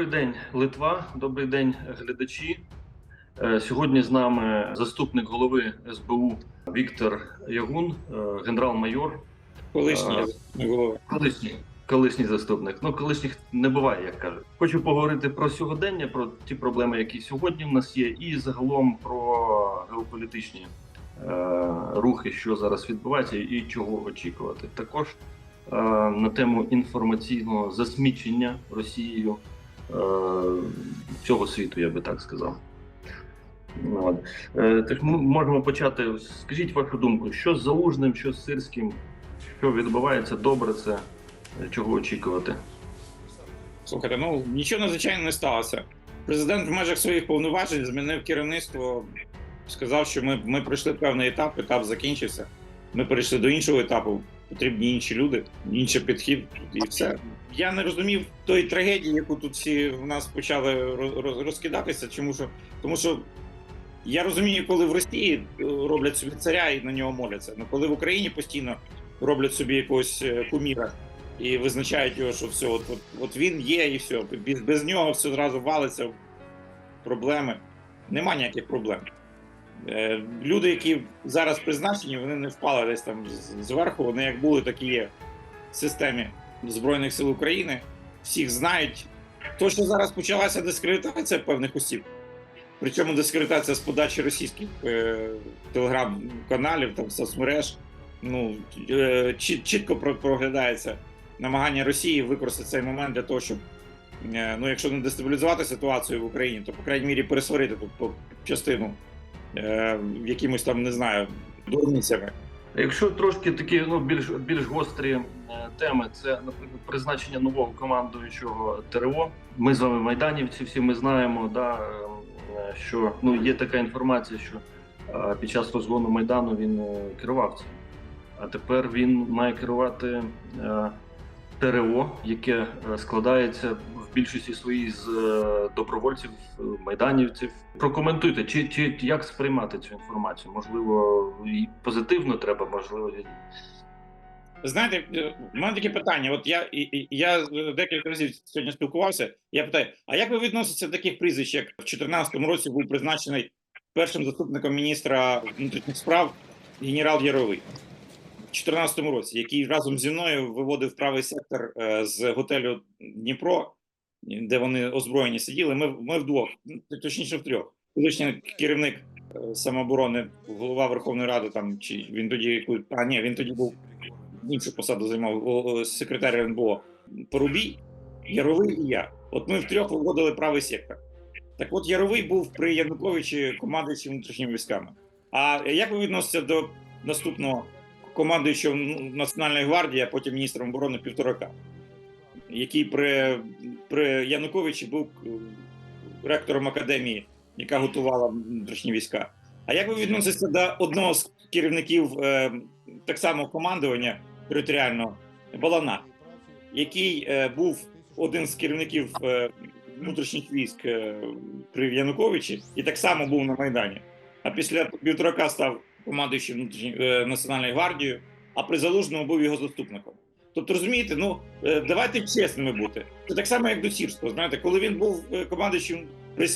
Добрий день, Литва. Добрий день, глядачі. Е, Сьогодні з нами заступник голови СБУ Віктор Ягун, е, генерал-майор. Колишній голова. Колишній, колишній заступник. Ну, колишніх не буває, як кажуть. Хочу поговорити про сьогодення, про ті проблеми, які сьогодні в нас є, і загалом про геополітичні е, рухи, що зараз відбувається, і чого очікувати. Також е, на тему інформаційного засмічення Росією е, цього світу, я би так сказав. Е, так ми можемо почати. Скажіть вашу думку, що з залужним, що з сирським, що відбувається добре, це е, чого очікувати? Слухайте, ну нічого надзвичайно не сталося. Президент в межах своїх повноважень змінив керівництво, сказав, що ми, ми пройшли певний етап, етап закінчився. Ми перейшли до іншого етапу. Потрібні інші люди, інший підхід, і все. Я не розумів тої трагедії, яку тут всі в нас почали роз- роз- розкидатися. Чому що тому, що я розумію, коли в Росії е, роблять собі царя і на нього моляться. Ну коли в Україні постійно роблять собі якогось е, куміра і визначають його, що все, от, от, от він є, і все. Без, без нього все одразу валиться проблеми. Нема ніяких проблем. Е, люди, які зараз призначені, вони не впали десь там зверху, вони як були, так і є в системі Збройних сил України. Всіх знають. То, що зараз почалася дискредитація певних осіб, причому дискредитація з подачі російських е, телеграм-каналів, там соцмереж, ну е, чіт- чітко про- проглядається намагання Росії використати цей момент для того, щоб е, ну, якщо не дестабілізувати ситуацію в Україні, то по крайній мірі пересварити тут частину е, якимось там, не знаю, дурницями. Якщо трошки такі ну більш більш гострі е, теми, це наприклад призначення нового командуючого ТРО. Ми з вами майданівці, всі ми знаємо, да, е, що ну є така інформація, що е, під час розгону майдану він керував цим. А тепер він має керувати ТРО, яке складається більшості своїй з е, добровольців, е, майданівців. Прокоментуйте, чи, чи як сприймати цю інформацію? Можливо, і позитивно треба, можливо, Знаєте, е, в мене таке питання. От я я декілька разів сьогодні спілкувався. Я питаю: а як ви відноситеся до таких прізвищ, як в 2014 році був призначений першим заступником міністра внутрішніх справ генерал Яровий? В 2014 році, який разом зі мною виводив правий сектор з готелю Дніпро, де вони озброєні сиділи. Ми, ми вдвох, ну, точніше втрьох. Колишній керівник е, самооборони, голова Верховної Ради, там чи він тоді а ні, він тоді був іншу посаду займав секретар РНБО Порубій, Яровий і я. От ми втрьох виводили правий сектор. Так от Яровий був при Януковичі командуючим внутрішніми військами. А як ви відноситеся до наступного командуючого ну, Національної гвардії, а потім міністром оборони Півторака, який при, при Януковичі був е, ректором академії, яка готувала внутрішні війська? А як ви відноситеся до одного з керівників е, так само командування територіального Балана, який е, був один з керівників внутрішніх військ при Януковичі і так само був на Майдані. А після півторака став командуючим внутрішньої національною гвардією, а при залужному був його заступником. Тобто, розумієте, ну е, давайте чесними бути. Це так само, як до Сірського. Знаєте, коли він був е, командуючим при,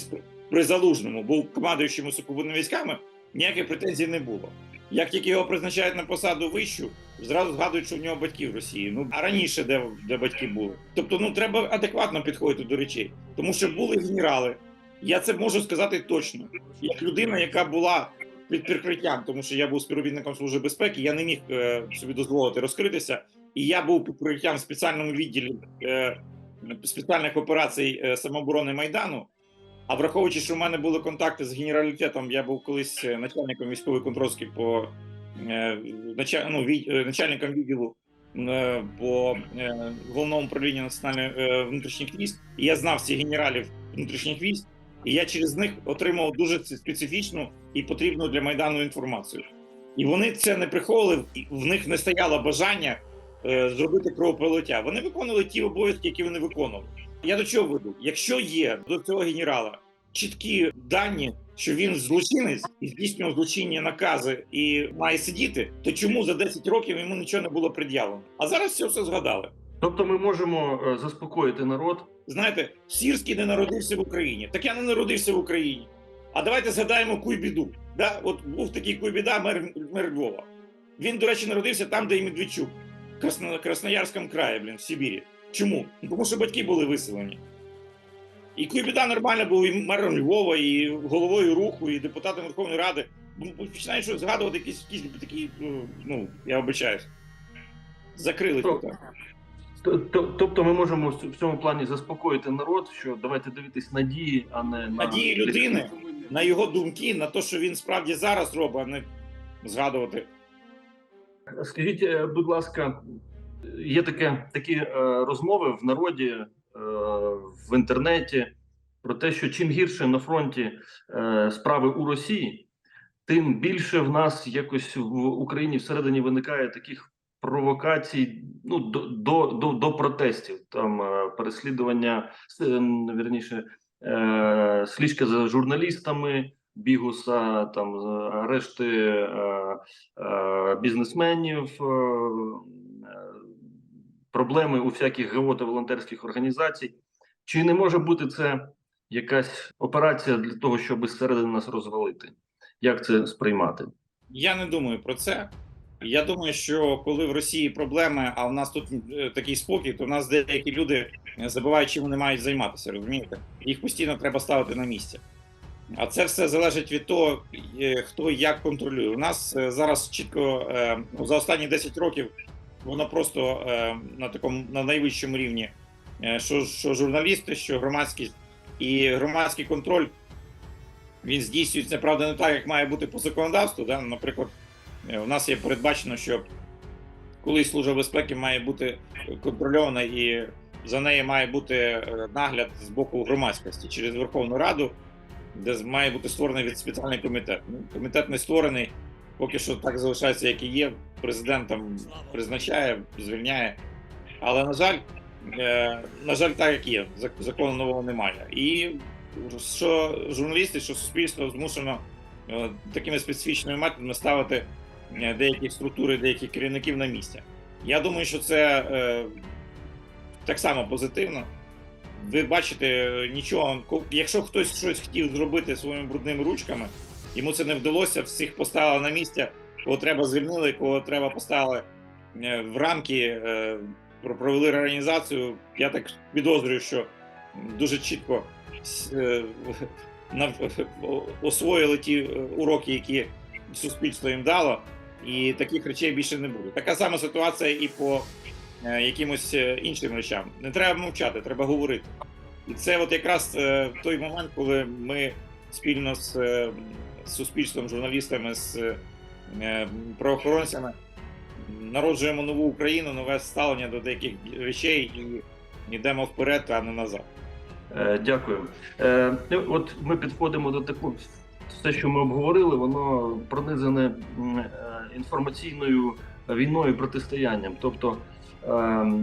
при залужному, був командуючим сухопутними військами, ніяких претензій не було. Як тільки його призначають на посаду вищу, зразу згадують, що в нього батьки в Росії. Ну а раніше де, де батьки були. Тобто, ну треба адекватно підходити до речей, тому що були генерали. Я це можу сказати точно, як людина, яка була під прикриттям, тому що я був співробітником служби безпеки, я не міг е, собі дозволити розкритися, і я був під прикриттям в спеціальному відділі е, спеціальних операцій е, самооборони майдану. А враховуючи, що в мене були контакти з генералітетом, я був колись е, начальником військової контрольської по е, ну, від, е, начальником відділу е, по е, головному управлінню національних е, внутрішніх військ, і я знав всіх генералів внутрішніх військ, і я через них отримав дуже специфічну і потрібну для майдану інформацію. І вони це не приховували, в них не стояло бажання зробити кровопролиття. Вони виконували ті обов'язки, які вони виконували. Я до чого веду? Якщо є до цього генерала чіткі дані, що він злочинець і здійснював злочинні накази і має сидіти, то чому за 10 років йому нічого не було пред'явлено? А зараз все все згадали. Тобто ми можемо е, заспокоїти народ. Знаєте, Сірський не народився в Україні. Так я не народився в Україні. А давайте згадаємо Куйбіду. Да? От був такий Куйбіда, мер, мер Львова. Він, до речі, народився там, де і Медведчук, Красно, Красноярському краї, блін, в Сибірі. Чому? Ну, Тому що батьки були виселені. І Куйбіда нормально був і мером Львова, і головою руху, і депутатом Верховної Ради. Ну, Починаєш згадувати якісь, якісь такі, ну, ну, я обичаюсь. Закрили То- тут. Т- т- Тобто ми можемо в в цьому плані заспокоїти народ, що давайте дивитись надії, а не на Надії людини. на його думки, на те, що він справді зараз робить, а не згадувати. Скажіть, е, будь ласка, є таке такі е, розмови в народі е, в інтернеті про те, що чим гірше на фронті справи у Росії, тим більше в нас якось в Україні всередині виникає таких провокацій ну до до, до, до протестів, там переслідування ем, вірніше, слідка за журналістами. Бігуса, там арешти е, е, бізнесменів, е, е, проблеми у всяких ГО та волонтерських організацій. Чи не може бути це якась операція для того, щоб зсередини нас розвалити? Як це сприймати? Я не думаю про це. Я думаю, що коли в Росії проблеми, а в нас тут такий спокій, то в нас деякі люди забувають, чим вони мають займатися, розумієте? Їх постійно треба ставити на місце. А це все залежить від того, е, хто як контролює. У нас е, зараз чітко е, за останні 10 років воно просто на такому на найвищому рівні, що, що журналісти, що громадськість і громадський контроль він здійснюється, правда, не так, як має бути по законодавству. Да? Наприклад, у нас є передбачено, що коли служба безпеки має бути контрольована і за неї має бути нагляд з боку громадськості через Верховну Раду, де має бути створений від спеціальний комітет. Ну, комітет не створений, поки що так залишається, як і є. Президент там призначає, звільняє. Але на жаль, е, на жаль, так як є. Зак- Закону нового немає. І що журналісти, що суспільство змушено е, такими специфічними методами ставити е, деякі структури, деяких керівників на місце. Я думаю, що це так само позитивно. Ви бачите, е, нічого, якщо хтось щось хотів зробити своїми брудними ручками, йому це не вдалося, всіх поставили на місце, кого треба звільнили, кого треба поставили е, в рамки, е, провели реорганізацію. Я так підозрюю, що дуже чітко освоїли ті уроки, які суспільство їм дало, і таких речей більше не буде. Така сама ситуація і по якимось е, іншим речам. Не треба мовчати, треба говорити. І це от якраз е, той момент, коли ми спільно з, е, суспільством, журналістами, з е, правоохоронцями народжуємо нову Україну, нове ставлення до деяких речей і йдемо вперед, а не назад. Е, Дякую. Е, ну, От ми підходимо до такого. Все, що ми обговорили, воно пронизане е, інформаційною війною протистоянням. Тобто, е,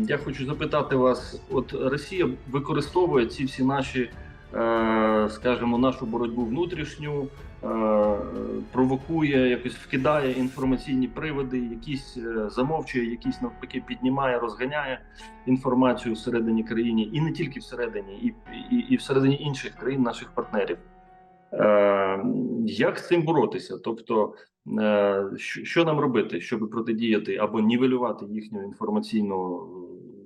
я хочу запитати вас: от Росія використовує ці всі наші, е, скажімо, нашу боротьбу внутрішню, е, провокує, якось вкидає інформаційні приводи, якісь е, замовчує, якісь навпаки піднімає, розганяє інформацію всередині країни, і не тільки всередині, і, і, і всередині інших країн, наших партнерів. Е, як з цим боротися? Тобто, е, що, нам робити, щоб протидіяти або нівелювати їхню інформаційну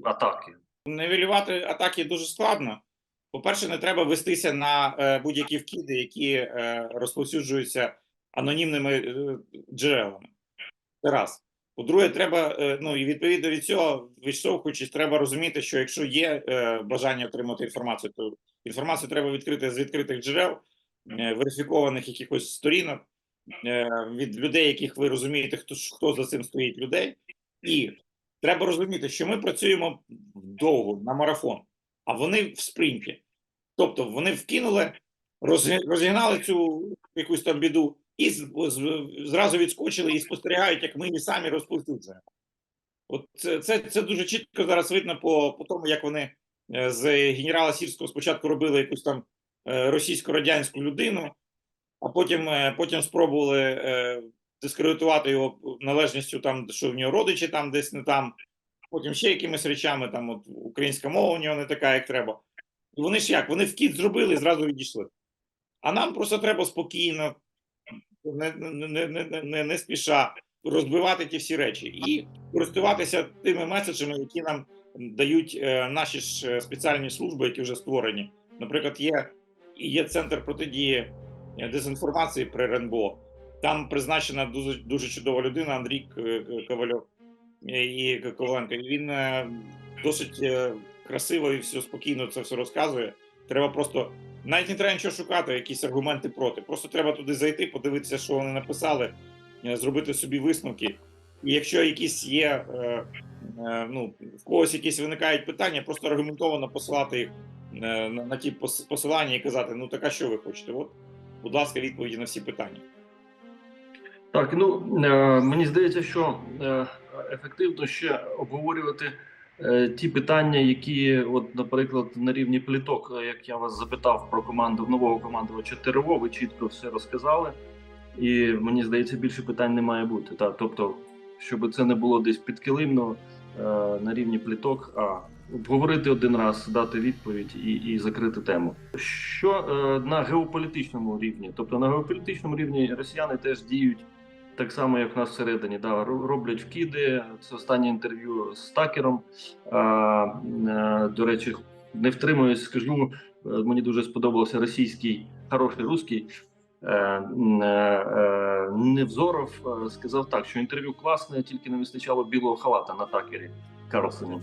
е, атаки? Нивелювати атаки дуже складно. По-перше, не треба вестися на будь-які вкиди, які розповсюджуються анонімними джерелами. Це раз. По-друге, треба, ну і відповідно від цього, відштовхуючись, треба розуміти, що якщо є бажання отримати інформацію, то інформацію треба відкрити з відкритих джерел, верифікованих якихось сторінок, е, від людей, яких ви розумієте, хто, хто за цим стоїть людей. І треба розуміти, що ми працюємо довго на марафон, а вони в спринті. Тобто вони вкинули, розігнали цю якусь там біду і зразу відскочили і спостерігають, як ми її самі розповсюджуємо. От це, це, дуже чітко зараз видно по, по тому, як вони е, з генерала Сірського спочатку робили якусь там е, російсько-радянську людину, а потім, е, потім спробували е, дискредитувати його належністю, там, що в нього родичі там десь не там. потім ще якимись речами, там от українська мова у нього не така, як треба. І вони ж як? Вони вкид зробили і зразу відійшли. А нам просто треба спокійно, не, не, не, не, не, спіша розбивати ті всі речі і користуватися тими меседжами, які нам дають е, наші ж е, спеціальні служби, які вже створені. Наприклад, є, є центр протидії е, дезінформації при РНБО. Там призначена дуже, дуже чудова людина Андрій Ковальов е, і Коваленко. Він е, досить красиво і все спокійно це все розказує. Треба просто навіть не треба нічого шукати, якісь аргументи проти. Просто треба туди зайти, подивитися, що вони написали, зробити собі висновки. І якщо якісь є, ну, в когось якісь виникають питання, просто аргументовано посилати їх на, на ті пос- посилання і казати: ну так а що ви хочете? От, будь ласка, відповіді на всі питання. Так, ну е, мені здається, що е, ефективно ще обговорювати е, ті питання, які, от, наприклад, на рівні пліток, е, як я вас запитав про команду нового командувача ТРО, ви чітко все розказали. І мені здається, більше питань не має бути. Так, тобто, щоб це не було десь підкилимно е, на рівні пліток, а обговорити один раз, дати відповідь і, і закрити тему. Що е, на геополітичному рівні? Тобто на геополітичному рівні росіяни теж діють так само, як в нас всередині. Да, ро- роблять вкиди. Це останнє інтерв'ю з Такером. А, е, до речі, не втримуюсь, скажу. е, Мені дуже сподобався російський хороший русський. Е, е, е, Невзоров сказав так, що інтерв'ю класне, тільки не вистачало білого халата на такері Карлсоні.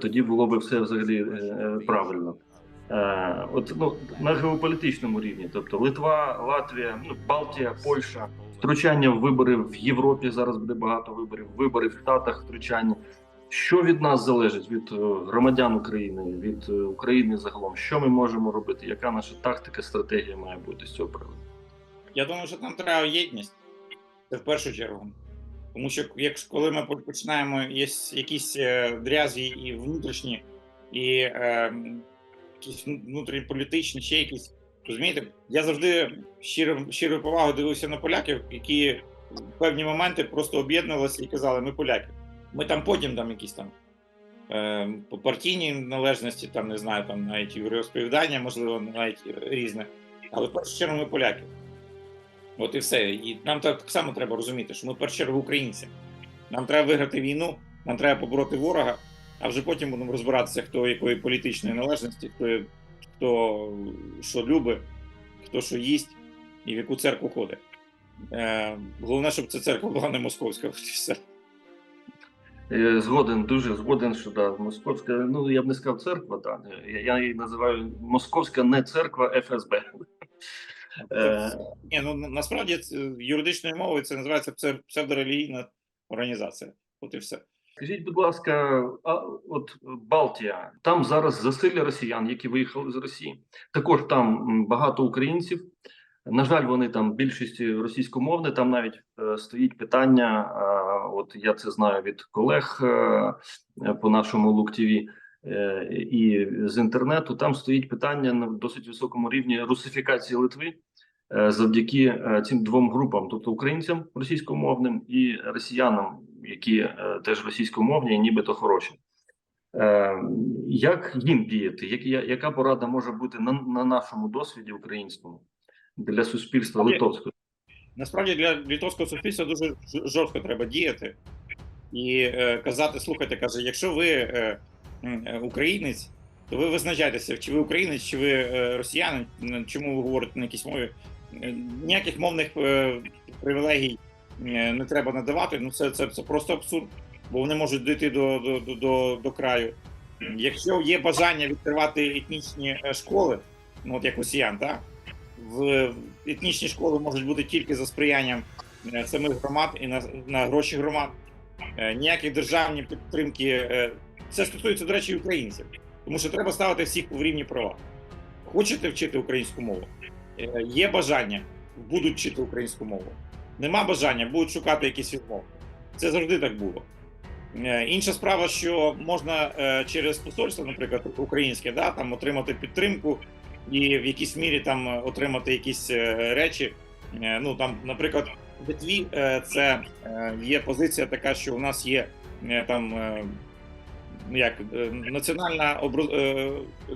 Тоді було би все взагалі правильно. От ну на геополітичному рівні, тобто Литва, Латвія, ну Балтія, Польща, втручання в вибори в Європі. Зараз буде багато виборів. Вибори в Штатах, втручання. Що від нас залежить від громадян України, від України загалом? Що ми можемо робити? Яка наша тактика, стратегія має бути з цього приводу? Я думаю, що нам треба єдність. Це в першу чергу. Тому що якщо коли ми починаємо є якісь е, дрязі і внутрішні, і е, якісь внутрішньополітичні, ще якісь. Розумієте, я завжди щиро, щирою повагою дивився на поляків, які в певні моменти просто об'єднувалися і казали, ми поляки. Ми там потім там якісь там е, по партійній належності, там не знаю, там навіть розповідання, можливо, навіть різне. Але в першу чергу ми поляки. От і все. І нам так само треба розуміти, що ми в першу чергу українці. Нам треба виграти війну, нам треба побороти ворога, а вже потім будемо розбиратися, хто якої політичної належності, хто, хто що любить, хто що їсть і в яку церкву ходить. Е, головне, щоб ця церква була не московська. Все. Е, Згоден, дуже згоден, що да, московська, ну я б не сказав церква, да. Я її називаю московська не церква ФСБ. Е, Ні, ну насправді юридичною мовою це називається псевдорелігійна організація. От і все. Скажіть, будь ласка, а от Балтія, там зараз засилля росіян, які виїхали з Росії. Також там багато українців. На жаль, вони там більшості російськомовні. Там навіть е, стоїть питання. е, от я це знаю від колег е, по нашому лук ТВ е, і з інтернету. Там стоїть питання на досить високому рівні русифікації Литви. е, Завдяки е, цим двом групам, тобто українцям російськомовним і росіянам, які е, теж російськомовні, і нібито хороші. Е, Як їм діяти? Яка порада може бути на, на нашому досвіді українському для суспільства литовського? Насправді для литовського суспільства дуже жорстко треба діяти і е, казати: слухайте, каже, якщо ви е, е, українець, то ви визначайтеся, чи ви українець, чи ви е, росіянин, чому ви говорите на якійсь мові. Е, Ніяких мовних е, привілегій е, не треба надавати. Ну це, це, це просто абсурд, бо вони можуть дійти до, до, до, до, краю. Якщо є бажання відкривати етнічні е, школи, ну от як росіян, так? в етнічні школи можуть бути тільки за сприянням е, самих громад і на, на гроші громад. Е, Ніяких державні підтримки. Це стосується, до речі, українців, тому що треба ставити всіх в рівні права. Хочете вчити українську мову? Е, Є бажання, будуть вчити українську мову. Нема бажання, будуть шукати якісь відмови. Це завжди так було. Е, Інша справа, що можна е, через посольство, наприклад, українське, да, там отримати підтримку і в якійсь мірі там отримати якісь речі. Ну там, наприклад, в Литві це є позиція така, що у нас є там як е, національна обро- е,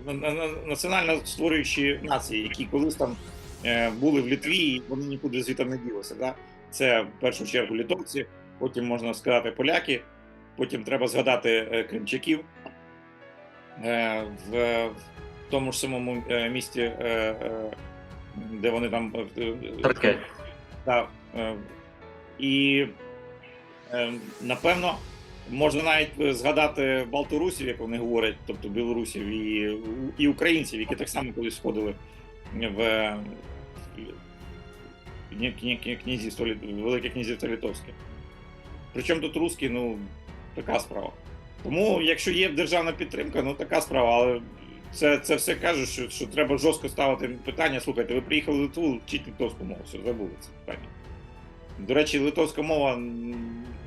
на- на- на- національно створюючі нації, які колись там е, були в Літві, і вони нікуди звідти не ділися. Да? Це в першу чергу літовці, потім можна сказати поляки, потім треба згадати кримчаків в, тому ж самому місті, де вони там так. е, І напевно можна навіть е, згадати Балторусів, як вони говорять, тобто білорусів і, і українців, які так само колись входили в е, князівство, Велике князівство Литовське. Причому тут русські, ну, така справа. Тому, якщо є державна підтримка, ну така справа, але це, це все каже, що, що треба жорстко ставити питання. Слухайте, ви приїхали в Литву, вчіть литовську мову, все, забули це питання. До речі, литовська мова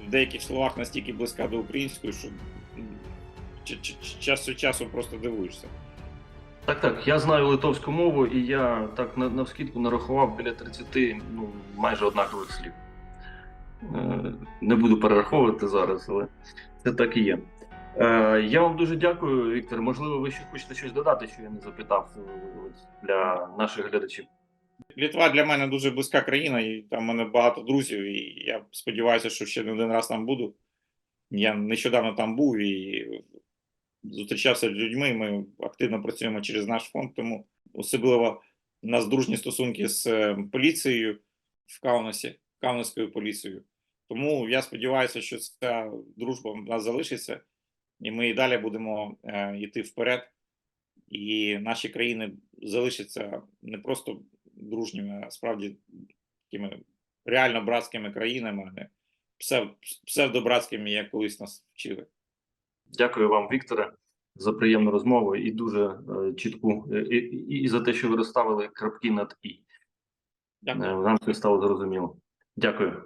деяких словах настільки близька до української, що час від часу просто дивуєшся. Так, так. Я знаю литовську мову, і я так на, навскідку нарахував біля 30 ну, майже однакових слів. Е, Не буду перераховувати зараз, але це так і є. Е, Я вам дуже дякую, Віктор. Можливо, ви ще хочете щось додати, що я не запитав е, для наших глядачів. Літва для мене дуже близька країна, і там в мене багато друзів, і я сподіваюся, що ще не один раз там буду. Я нещодавно там був і зустрічався з людьми. Ми активно працюємо через наш фонд, тому особливо у нас дружні стосунки з е, поліцією в Каунасі, Каунаською поліцією. Тому я сподіваюся, що ця дружба в нас залишиться, і ми і далі будемо е, йти вперед, і наші країни залишаться не просто дружніми, а справді такими реально братськими країнами, а не псев- псевдобратськими, як колись нас вчили. Дякую вам, Вікторе, за приємну розмову і дуже е, чітку, е, і, і, і за те, що ви розставили крапки над і. Дякую. Е, Нам це стало зрозуміло. Дякую.